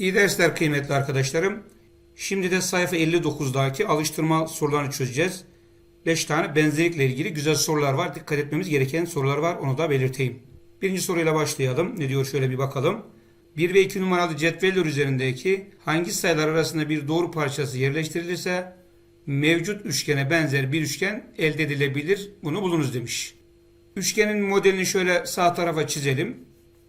İyi dersler kıymetli arkadaşlarım. Şimdi de sayfa 59'daki alıştırma sorularını çözeceğiz. 5 tane benzerlikle ilgili güzel sorular var. Dikkat etmemiz gereken sorular var. Onu da belirteyim. Birinci soruyla başlayalım. Ne diyor şöyle bir bakalım. 1 ve 2 numaralı cetveller üzerindeki hangi sayılar arasında bir doğru parçası yerleştirilirse mevcut üçgene benzer bir üçgen elde edilebilir. Bunu bulunuz demiş. Üçgenin modelini şöyle sağ tarafa çizelim.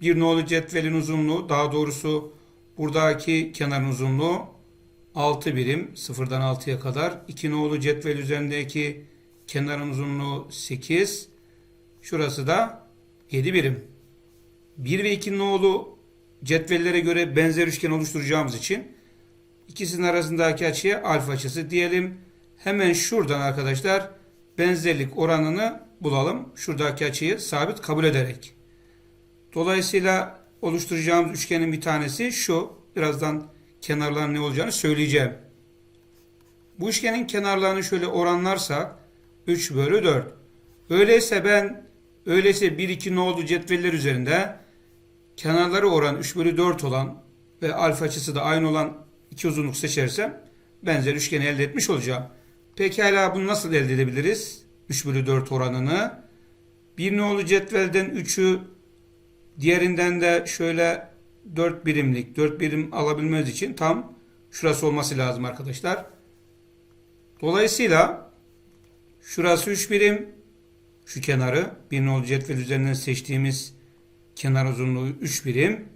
Bir nolu cetvelin uzunluğu daha doğrusu buradaki kenarın uzunluğu 6 birim sıfırdan 6'ya kadar. 2 nolu cetvel üzerindeki kenarın uzunluğu 8. Şurası da 7 birim. 1 ve 2 nolu cetvellere göre benzer üçgen oluşturacağımız için ikisinin arasındaki açıya alfa açısı diyelim. Hemen şuradan arkadaşlar benzerlik oranını bulalım. Şuradaki açıyı sabit kabul ederek. Dolayısıyla oluşturacağımız üçgenin bir tanesi şu. Birazdan kenarların ne olacağını söyleyeceğim. Bu üçgenin kenarlarını şöyle oranlarsak 3 bölü 4. Öyleyse ben öyleyse 1 2 ne oldu cetveller üzerinde kenarları oran 3 bölü 4 olan ve alfa açısı da aynı olan iki uzunluk seçersem benzer üçgeni elde etmiş olacağım. Pekala bunu nasıl elde edebiliriz? 3 bölü 4 oranını. Bir nolu cetvelden 3'ü diğerinden de şöyle 4 birimlik 4 birim alabilmemiz için tam şurası olması lazım arkadaşlar. Dolayısıyla şurası 3 birim şu kenarı bir nolu cetvel üzerinden seçtiğimiz kenar uzunluğu 3 birim.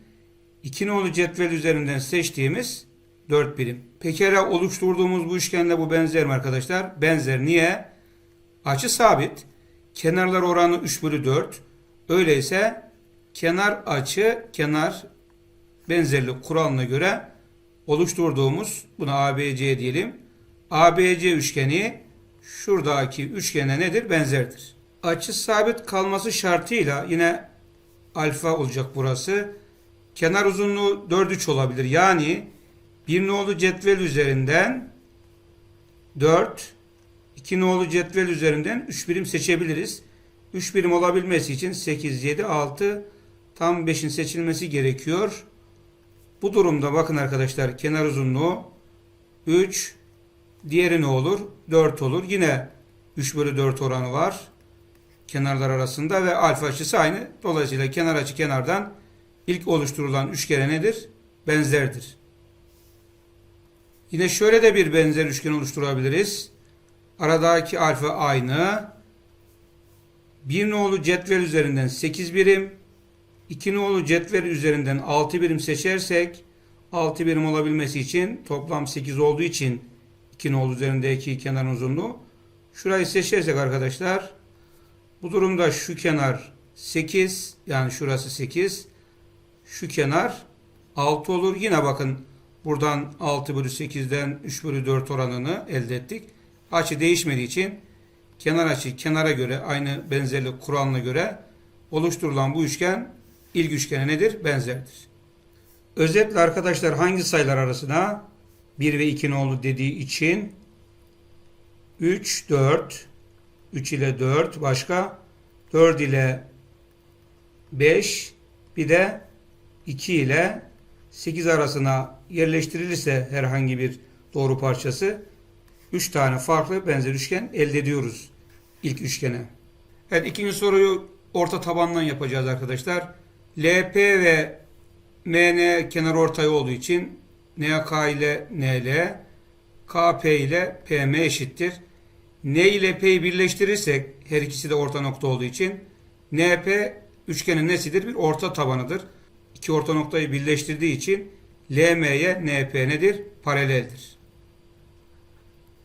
2 nolu cetvel üzerinden seçtiğimiz 4 birim. Pekala oluşturduğumuz bu üçgenle bu benzer mi arkadaşlar? Benzer. Niye? Açı sabit. Kenarlar oranı 3 bölü 4. Öyleyse kenar açı kenar benzerlik kuralına göre oluşturduğumuz buna ABC diyelim. ABC üçgeni şuradaki üçgene nedir? Benzerdir. Açı sabit kalması şartıyla yine alfa olacak burası. Kenar uzunluğu 4 3 olabilir. Yani bir nolu cetvel üzerinden 4 2 nolu cetvel üzerinden 3 birim seçebiliriz. 3 birim olabilmesi için 8 7 6 tam 5'in seçilmesi gerekiyor. Bu durumda bakın arkadaşlar kenar uzunluğu 3 diğeri ne olur? 4 olur. Yine 3 bölü 4 oranı var. Kenarlar arasında ve alfa açısı aynı. Dolayısıyla kenar açı kenardan ilk oluşturulan üçgene nedir? Benzerdir. Yine şöyle de bir benzer üçgen oluşturabiliriz. Aradaki alfa aynı. Bir nolu cetvel üzerinden 8 birim. 2 nolu cetvel üzerinden 6 birim seçersek 6 birim olabilmesi için toplam 8 olduğu için 2 nolu üzerindeki kenar uzunluğu. Şurayı seçersek arkadaşlar bu durumda şu kenar 8 yani şurası 8 şu kenar 6 olur. Yine bakın buradan 6 bölü 8'den 3 bölü 4 oranını elde ettik. Açı değişmediği için kenar açı kenara göre aynı benzerlik kuralına göre oluşturulan bu üçgen ilk üçgene nedir? Benzerdir. Özetle arkadaşlar hangi sayılar arasına 1 ve 2 oldu dediği için 3, 4, 3 ile 4 başka 4 ile 5 bir de 2 ile 8 arasına yerleştirilirse herhangi bir doğru parçası 3 tane farklı benzer üçgen elde ediyoruz ilk üçgene. Evet ikinci soruyu orta tabandan yapacağız arkadaşlar. LP ve MN kenar ortay olduğu için NK ile NL, KP ile PM eşittir. N ile P'yi birleştirirsek her ikisi de orta nokta olduğu için NP üçgenin nesidir? Bir orta tabanıdır. İki orta noktayı birleştirdiği için LM'ye NP nedir? Paraleldir.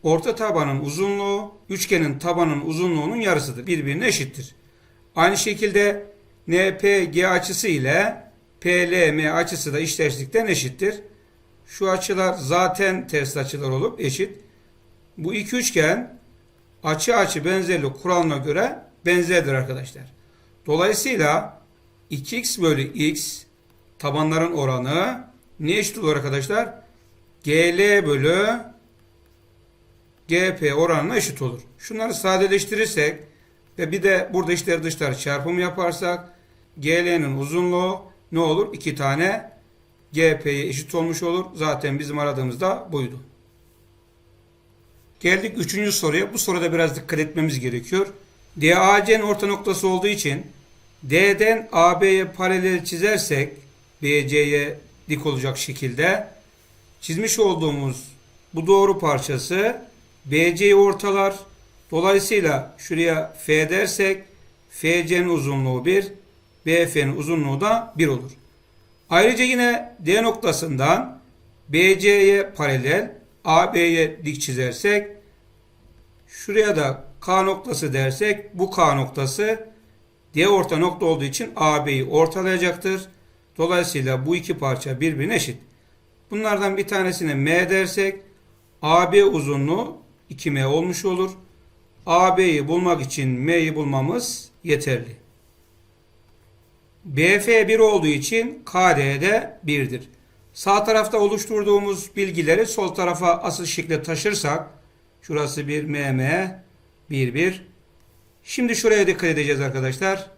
Orta tabanın uzunluğu üçgenin tabanın uzunluğunun yarısıdır. Birbirine eşittir. Aynı şekilde NPG açısı ile PLM açısı da işteşlikten eşittir. Şu açılar zaten ters açılar olup eşit. Bu iki üçgen açı açı benzerlik kuralına göre benzerdir arkadaşlar. Dolayısıyla 2x bölü x tabanların oranı ne eşit olur arkadaşlar? GL bölü GP oranına eşit olur. Şunları sadeleştirirsek ve bir de burada içler dışlar çarpım yaparsak GL'nin uzunluğu ne olur? 2 tane GP'ye eşit olmuş olur. Zaten bizim aradığımız da buydu. Geldik üçüncü soruya. Bu soruda biraz dikkat etmemiz gerekiyor. DAC'nin orta noktası olduğu için D'den AB'ye paralel çizersek BC'ye dik olacak şekilde çizmiş olduğumuz bu doğru parçası BC'yi ortalar. Dolayısıyla şuraya F dersek FC'nin uzunluğu 1, BF'nin uzunluğu da 1 olur. Ayrıca yine D noktasından BC'ye paralel AB'ye dik çizersek şuraya da K noktası dersek bu K noktası D orta nokta olduğu için AB'yi ortalayacaktır. Dolayısıyla bu iki parça birbirine eşit. Bunlardan bir tanesine M dersek AB uzunluğu 2M olmuş olur. AB'yi bulmak için M'yi bulmamız yeterli. BF 1 olduğu için KD de 1'dir. Sağ tarafta oluşturduğumuz bilgileri sol tarafa asıl şekilde taşırsak şurası bir MM 1 1 Şimdi şuraya dikkat edeceğiz arkadaşlar.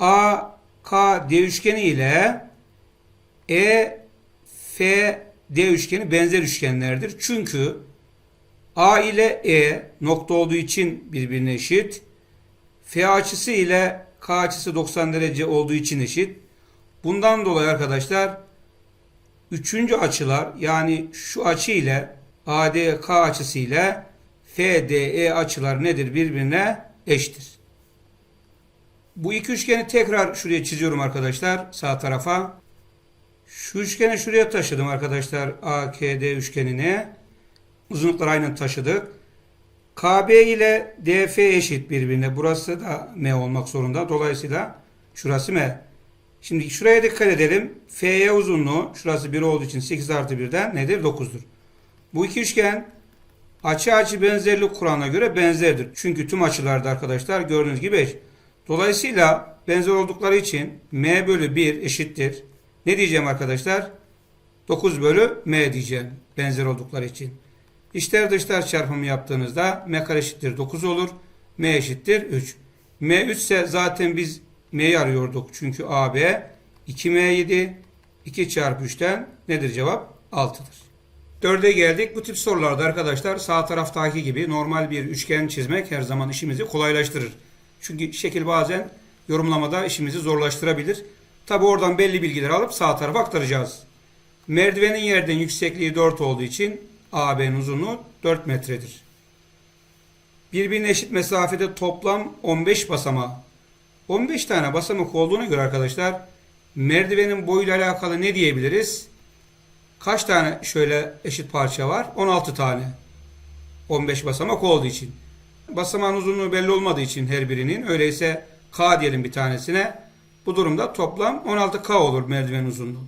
A D üçgeni ile E D üçgeni benzer üçgenlerdir. Çünkü A ile E nokta olduğu için birbirine eşit. F açısı ile K açısı 90 derece olduğu için eşit. Bundan dolayı arkadaşlar üçüncü açılar yani şu açı ile ADK açısı ile FDE açılar nedir birbirine eşittir. Bu iki üçgeni tekrar şuraya çiziyorum arkadaşlar sağ tarafa. Şu üçgeni şuraya taşıdım arkadaşlar AKD üçgenini. Uzunlukları aynı taşıdık. KB ile DF eşit birbirine. Burası da M olmak zorunda. Dolayısıyla şurası M. Şimdi şuraya dikkat edelim. FY uzunluğu şurası 1 olduğu için 8 artı 1'den nedir? 9'dur. Bu iki üçgen açı açı benzerlik kuralına göre benzerdir. Çünkü tüm açılarda arkadaşlar gördüğünüz gibi eş. Dolayısıyla benzer oldukları için M bölü 1 eşittir. Ne diyeceğim arkadaşlar? 9 bölü M diyeceğim. Benzer oldukları için. İçler dışlar çarpımı yaptığınızda M kare eşittir 9 olur. M eşittir 3. M 3 ise zaten biz M'yi arıyorduk. Çünkü AB 2M7 2 çarpı 3'ten nedir cevap? 6'dır. Dörde geldik. Bu tip sorularda arkadaşlar sağ taraftaki gibi normal bir üçgen çizmek her zaman işimizi kolaylaştırır. Çünkü şekil bazen yorumlamada işimizi zorlaştırabilir. Tabi oradan belli bilgileri alıp sağ tarafa aktaracağız. Merdivenin yerden yüksekliği 4 olduğu için AB'nin uzunluğu 4 metredir. Birbirine eşit mesafede toplam 15 basamağı. 15 tane basamak olduğuna göre arkadaşlar merdivenin boyuyla alakalı ne diyebiliriz? Kaç tane şöyle eşit parça var? 16 tane. 15 basamak olduğu için. Basamağın uzunluğu belli olmadığı için her birinin öyleyse K diyelim bir tanesine. Bu durumda toplam 16K olur merdiven uzunluğu.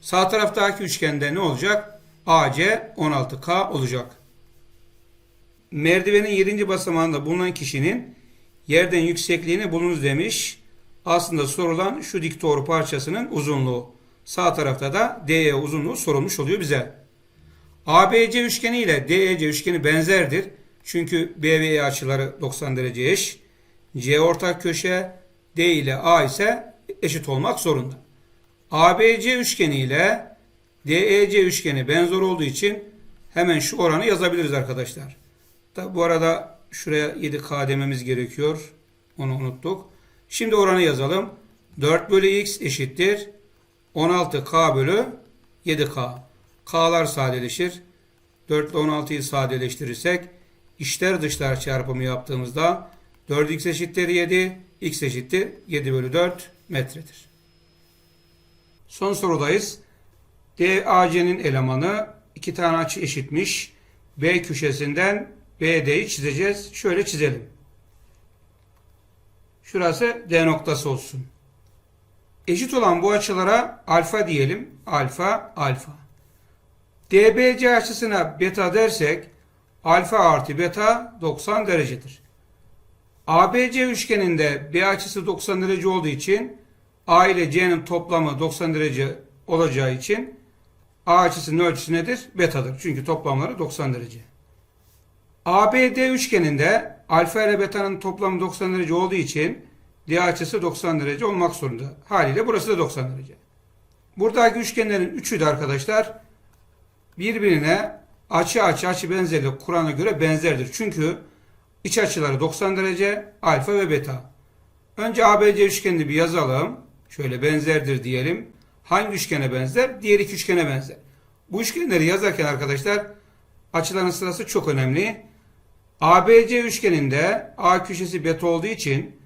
Sağ taraftaki üçgende ne olacak? AC 16K olacak. Merdivenin 7. basamağında bulunan kişinin yerden yüksekliğini bulunuz demiş. Aslında sorulan şu dik doğru parçasının uzunluğu. Sağ tarafta da DE uzunluğu sorulmuş oluyor bize. ABC üçgeni ile DEC üçgeni benzerdir. Çünkü B ve E açıları 90 derece eş. C ortak köşe, D ile A ise eşit olmak zorunda. ABC üçgeni ile DEC üçgeni benzer olduğu için hemen şu oranı yazabiliriz arkadaşlar. Tabi bu arada şuraya 7K dememiz gerekiyor. Onu unuttuk. Şimdi oranı yazalım. 4 bölü x eşittir. 16K bölü 7K. K'lar sadeleşir. 4 ile 16'yı sadeleştirirsek içler dışlar çarpımı yaptığımızda 4x eşittir 7, x eşittir 7 bölü 4 metredir. Son sorudayız. DAC'nin elemanı iki tane açı eşitmiş. B köşesinden BD'yi çizeceğiz. Şöyle çizelim. Şurası D noktası olsun. Eşit olan bu açılara alfa diyelim. Alfa, alfa. DBC açısına beta dersek alfa artı beta 90 derecedir. ABC üçgeninde B açısı 90 derece olduğu için A ile C'nin toplamı 90 derece olacağı için A açısının ölçüsü nedir? Betadır. Çünkü toplamları 90 derece. ABD üçgeninde alfa ile beta'nın toplamı 90 derece olduğu için D açısı 90 derece olmak zorunda. Haliyle burası da 90 derece. Buradaki üçgenlerin üçü de arkadaşlar birbirine açı açı açı benzerlik Kur'an'a göre benzerdir. Çünkü iç açıları 90 derece alfa ve beta. Önce ABC üçgenini bir yazalım. Şöyle benzerdir diyelim. Hangi üçgene benzer? Diğer iki üçgene benzer. Bu üçgenleri yazarken arkadaşlar açıların sırası çok önemli. ABC üçgeninde A köşesi beta olduğu için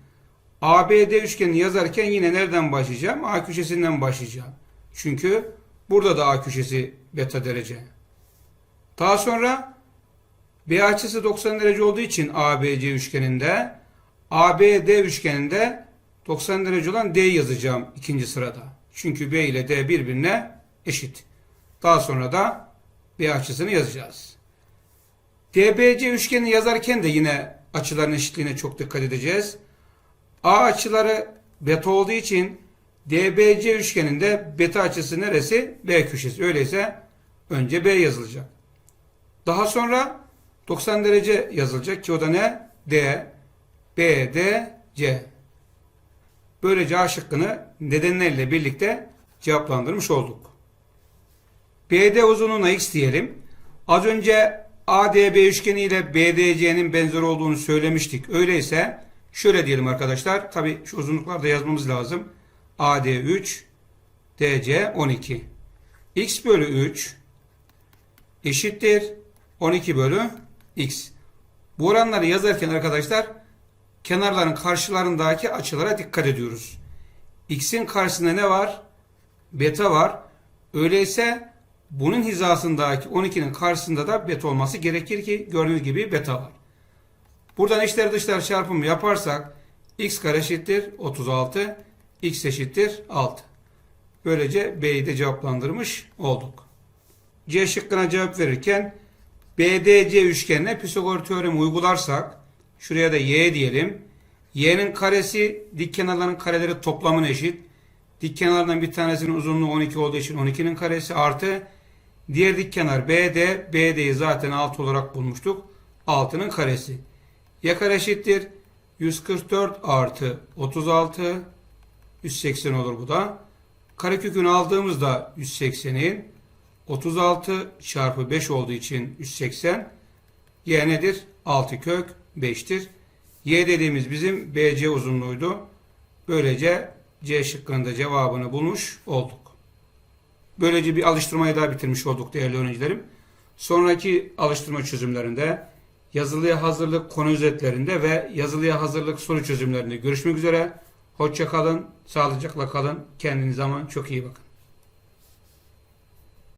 ABD üçgenini yazarken yine nereden başlayacağım? A köşesinden başlayacağım. Çünkü burada da A köşesi beta derece. Daha sonra B açısı 90 derece olduğu için ABC üçgeninde ABD üçgeninde 90 derece olan D yazacağım ikinci sırada. Çünkü B ile D birbirine eşit. Daha sonra da B açısını yazacağız. DBC üçgenini yazarken de yine açıların eşitliğine çok dikkat edeceğiz. A açıları beta olduğu için DBC üçgeninde beta açısı neresi? B köşesi. Öyleyse önce B yazılacak. Daha sonra 90 derece yazılacak ki o da ne? D, B, D, C. Böylece A şıkkını nedenleriyle birlikte cevaplandırmış olduk. BD uzunluğuna x diyelim. Az önce ADB üçgeni ile BDC'nin benzer olduğunu söylemiştik. Öyleyse şöyle diyelim arkadaşlar. Tabi şu uzunluklarda yazmamız lazım. AD 3, DC 12. X bölü 3 eşittir 12 bölü X. Bu oranları yazarken arkadaşlar kenarların karşılarındaki açılara dikkat ediyoruz. X'in karşısında ne var? Beta var. Öyleyse bunun hizasındaki 12'nin karşısında da beta olması gerekir ki gördüğünüz gibi beta var. Buradan içler dışlar çarpımı yaparsak x kare eşittir 36, x eşittir 6. Böylece B'yi de cevaplandırmış olduk. C şıkkına cevap verirken BDC üçgenine Pisagor teoremi uygularsak şuraya da y diyelim. y'nin karesi dik kenarların kareleri toplamına eşit. Dik kenardan bir tanesinin uzunluğu 12 olduğu için 12'nin karesi artı diğer dik kenar BD, BD'yi zaten 6 olarak bulmuştuk. 6'nın karesi. Y kare eşittir 144 artı 36 180 olur bu da. Karekökünü aldığımızda 180'in 36 çarpı 5 olduğu için 180. Y nedir? 6 kök 5'tir. Y dediğimiz bizim BC uzunluğuydu. Böylece C şıkkında cevabını bulmuş olduk. Böylece bir alıştırmayı daha bitirmiş olduk değerli öğrencilerim. Sonraki alıştırma çözümlerinde, yazılıya hazırlık konu özetlerinde ve yazılıya hazırlık soru çözümlerinde görüşmek üzere. Hoşça kalın, sağlıcakla kalın. Kendinize ama çok iyi bakın.